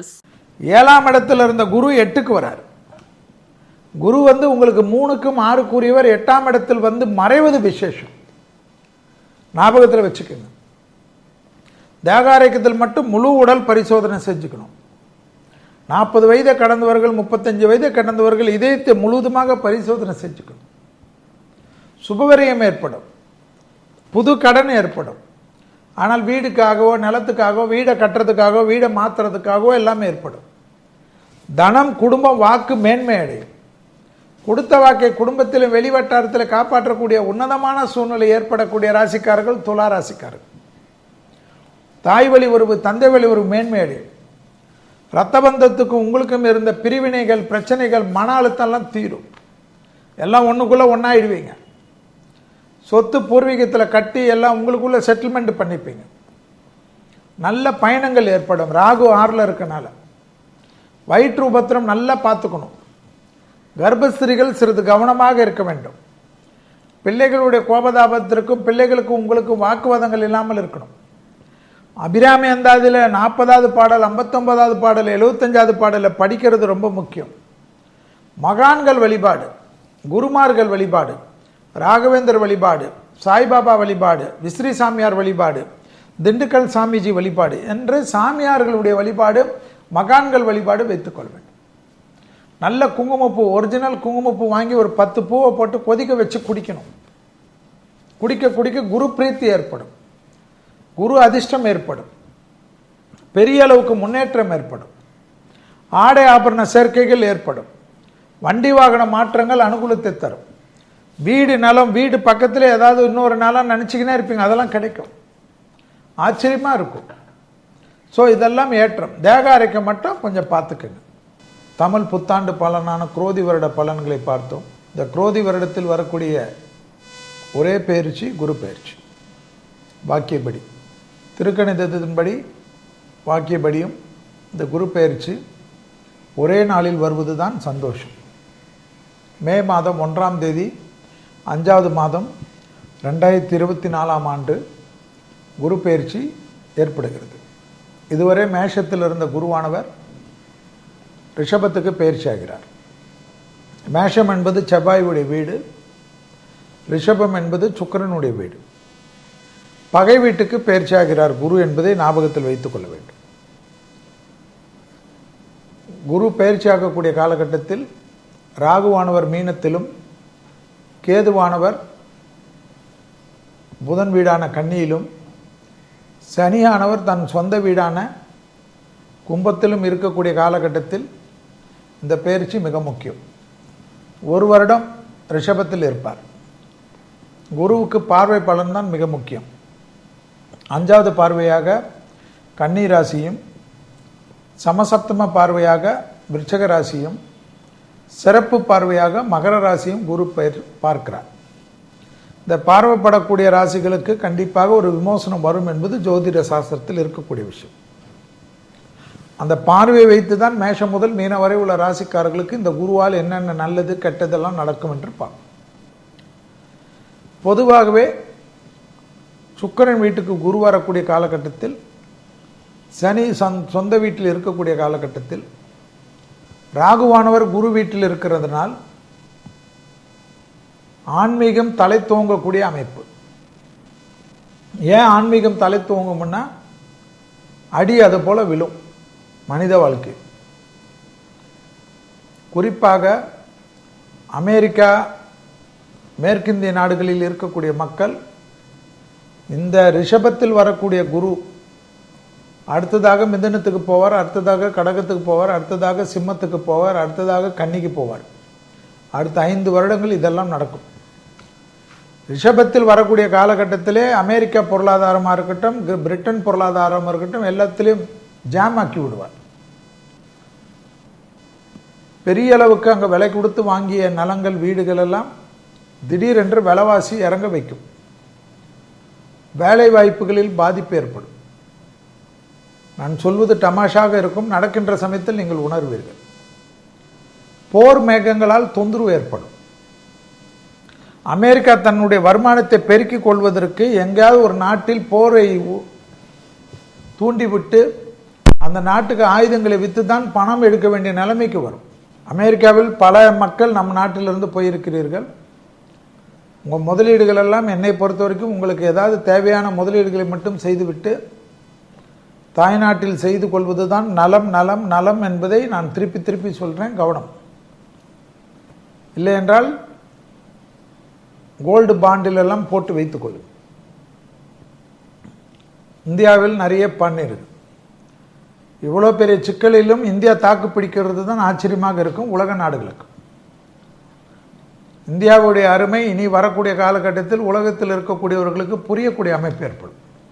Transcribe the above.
customers. ஏழாம் இடத்துல இருந்த குரு எட்டுக்கு வரார். குரு வந்து உங்களுக்கு மூணுக்கும் ஆறுக்குரியவர் எட்டாம் இடத்தில் வந்து மறைவது விசேஷம். ஞாபகத்தில் வச்சுக்கோங்க. தேகாரேக்கத்தில் மட்டும் முழு உடல் பரிசோதனை செஞ்சுக்கணும். நாற்பது வயதை கடந்தவர்கள் முப்பத்தஞ்சு வயதை கடந்தவர்கள் இதயத்தை முழுவதுமாக பரிசோதனை செஞ்சுக்கணும். சுபவரியம் ஏற்படும். புது கடன் ஏற்படும். ஆனால் வீடுக்காகவோ நிலத்துக்காகவோ வீடை கட்டுறதுக்காகவோ வீடை மாற்றுறதுக்காகவோ எல்லாமே ஏற்படும். தனம் குடும்பம் வாக்கு மேன்மை அடையும். கொடுத்த வாக்கை குடும்பத்தில் வெளிவட்டாரத்தில் காப்பாற்றக்கூடிய உன்னதமான சூழ்நிலை ஏற்படக்கூடிய ராசிக்காரர்கள் துலா ராசிக்காரர்கள். தாய் வழி உறவு தந்தை வழி உறவு மேன்மை அடையும். ரத்த பந்தத்துக்கும் உங்களுக்கும் இருந்த பிரிவினைகள் பிரச்சனைகள் மன அழுத்தம்லாம் தீரும். எல்லாம் ஒன்றுக்குள்ளே ஒன்றாயிடுவீங்க சொத்து பூர்வீகத்தில் கட்டி எல்லாம் உங்களுக்குள்ள செட்டில்மெண்ட் பண்ணிப்பீங்க. நல்ல பயணங்கள் ஏற்படும். ராகு ஆறில் இருக்கனால. வயிற்று உபத்திரம் நல்லா பார்த்துக்கணும். கர்ப்பஸ்திரிகள் சிறிது கவனமாக இருக்க வேண்டும். பிள்ளைகளுடைய கோபதாபத்திற்கும் பிள்ளைகளுக்கும் உங்களுக்கும் வாக்குவாதங்கள் இல்லாமல் இருக்கணும். அபிராமி அந்தாதியில் நாற்பதாவது பாடல் ஐம்பத்தொன்பதாவது பாடல் எழுபத்தஞ்சாவது பாடலில் படிக்கிறது ரொம்ப முக்கியம். மகான்கள் வழிபாடு குருமார்கள் வழிபாடு. ராகவேந்தர் வழிபாடு சாய்பாபா வழிபாடு விஸ்ரீ சாமியார் வழிபாடு திண்டுக்கல் சாமிஜி வழிபாடு என்று சாமியார்களுடைய வழிபாடு மகான்கள் வழிபாடு வைத்துக்கொள்ள வேண்டும். நல்ல குங்குமப்பூ ஒரிஜினல் குங்குமப்பூ வாங்கி ஒரு பத்து பூவை போட்டு கொதிக்க வச்சு குடிக்கணும். குடிக்க குடிக்க குரு பிரீத்தி ஏற்படும். குரு அதிர்ஷ்டம் ஏற்படும். பெரிய அளவுக்கு முன்னேற்றம் ஏற்படும். ஆடை ஆபரண சேர்க்கைகள் ஏற்படும். வண்டி வாகன மாற்றங்கள் அனுகூலத்தை தரும். வீடு நிலம் வீடு பக்கத்தில் ஏதாவது இன்னொரு நிலம் நினச்சிக்கினே இருப்பீங்க. அதெல்லாம் கிடைக்கும். ஆச்சரியமாக இருக்கும். ஸோ இதெல்லாம் ஏற்றம். தேக அரைக்க மட்டும் கொஞ்சம் பார்த்துக்குங்க. தமிழ் புத்தாண்டு பலனான குரோதி வருட பலன்களை பார்த்தோம். இந்த குரோதி வருடத்தில் வரக்கூடிய ஒரே பயிற்சி குரு பயிற்சி. வாக்கியப்படி. திருக்கணிதத்தின்படி வாக்கியப்படியும் இந்த குரு பயிற்சி ஒரே நாளில் வருவது தான் சந்தோஷம். மே மாதம் ஒன்றாம் தேதி அஞ்சாவது மாதம் ரெண்டாயிரத்தி இருபத்தி நாலாம் ஆண்டு குரு பயிற்சி ஏற்படுகிறது. இதுவரை மேஷத்தில் இருந்த குருவானவர் ரிஷபத்துக்கு பயிற்சி ஆகிறார். மேஷம் என்பது செவ்வாயுடைய வீடு ரிஷபம் என்பது சுக்கரனுடைய வீடு. பகை வீட்டுக்கு பயிற்சி ஆகிறார் குரு என்பதை ஞாபகத்தில் வைத்துக் கொள்ள வேண்டும். குரு பயிற்சியாகக்கூடிய காலகட்டத்தில் ராகுவானவர் மீனத்திலும் கேதுவானவர் புதன் வீடான கன்னியிலும் சனியானவர் தன் சொந்த வீடான கும்பத்திலும் இருக்கக்கூடிய காலகட்டத்தில் இந்த பயிற்சி மிக முக்கியம். ஒரு வருடம் ரிஷபத்தில் இருப்பார். குருவுக்கு பார்வை பலன்தான் மிக முக்கியம். அஞ்சாவது பார்வையாக கன்னி ராசியும் சமசப்தம பார்வையாக விருச்சக ராசியும் சிறப்பு பார்வையாக மகர ராசியும் குரு பயிர் பார்க்கிறார். இந்த பார்வைப்படக்கூடிய ராசிகளுக்கு கண்டிப்பாக ஒரு விமோசனம் வரும் என்பது ஜோதிட சாஸ்திரத்தில் இருக்கக்கூடிய விஷயம். அந்த பார்வையை வைத்து தான் மேஷம் முதல் மீன வரை உள்ள ராசிக்காரர்களுக்கு இந்த குருவால் என்னென்ன நல்லது கெட்டதெல்லாம் நடக்கும் என்று பார்க்கும் பொதுவாகவே சுக்கரன் வீட்டுக்கு குரு வரக்கூடிய காலகட்டத்தில் சனி சொந்த வீட்டில் இருக்கக்கூடிய காலகட்டத்தில் ராகுவானவர் குரு வீட்டில் இருக்கிறதுனால் ஆன்மீகம் தலை தூங்கக்கூடிய அமைப்பு. ஏன் ஆன்மீகம் தலை தூங்கும்னா அடி அது போல விழும் மனித வாழ்க்கை. குறிப்பாக அமெரிக்கா மேற்கிந்திய நாடுகளில் இருக்கக்கூடிய மக்கள் இந்த ரிஷபத்தில் வரக்கூடிய குரு அடுத்ததாக மிதனத்துக்கு போவார் அடுத்ததாக கடகத்துக்கு போவார் அடுத்ததாக சிம்மத்துக்கு போவார் அடுத்ததாக கன்னிக்கு போவார். அடுத்த ஐந்து வருடங்கள் இதெல்லாம் நடக்கும். ரிஷபத்தில் வரக்கூடிய காலகட்டத்திலே அமெரிக்கா பொருளாதாரமாக இருக்கட்டும் பிரிட்டன் பொருளாதாரமாக இருக்கட்டும் எல்லாத்திலையும் ஜாம் ஆக்கி விடுவார். பெரிய அளவுக்கு அங்கே விலை கொடுத்து வாங்கிய நலங்கள் வீடுகள் எல்லாம் திடீரென்று விலைவாசி இறங்க வைக்கும். வேலை வாய்ப்புகளில் பாதிப்பு ஏற்படும். நான் சொல்வது டமாஷாக இருக்கும். நடக்கின்ற சமயத்தில் நீங்கள் உணர்வீர்கள். போர் மேகங்களால் தொந்தரவு ஏற்படும். அமெரிக்கா தன்னுடைய வருமானத்தை பெருக்கிக் கொள்வதற்கு எங்கேயாவது ஒரு நாட்டில் போரை தூண்டிவிட்டு அந்த நாட்டுக்கு ஆயுதங்களை விற்று தான் பணம் எடுக்க வேண்டிய நிலைமைக்கு வரும். அமெரிக்காவில் பல மக்கள் நம் நாட்டிலிருந்து போயிருக்கிறீர்கள். உங்கள் முதலீடுகள் எல்லாம் என்னை பொறுத்த வரைக்கும் உங்களுக்கு ஏதாவது தேவையான முதலீடுகளை மட்டும் செய்துவிட்டு தாய்நாட்டில் செய்து கொள்வது தான் நலம் நலம் நலம் என்பதை நான் திருப்பி திருப்பி சொல்கிறேன் கவனம். இல்லை என்றால் கோல்டு பாண்டில் எல்லாம் போட்டு வைத்துக்கொள்ளும் இந்தியாவில் நிறைய பண்ணிருக்கு இவ்வளோ பெரிய சிக்கலிலும் இந்தியா தாக்கு பிடிக்கிறது தான் ஆச்சரியமாக இருக்கும் உலக நாடுகளுக்கு. இந்தியாவுடைய அருமை இனி வரக்கூடிய காலகட்டத்தில் உலகத்தில் இருக்கக்கூடியவர்களுக்கு புரியக்கூடிய அமைப்பு ஏற்படும்.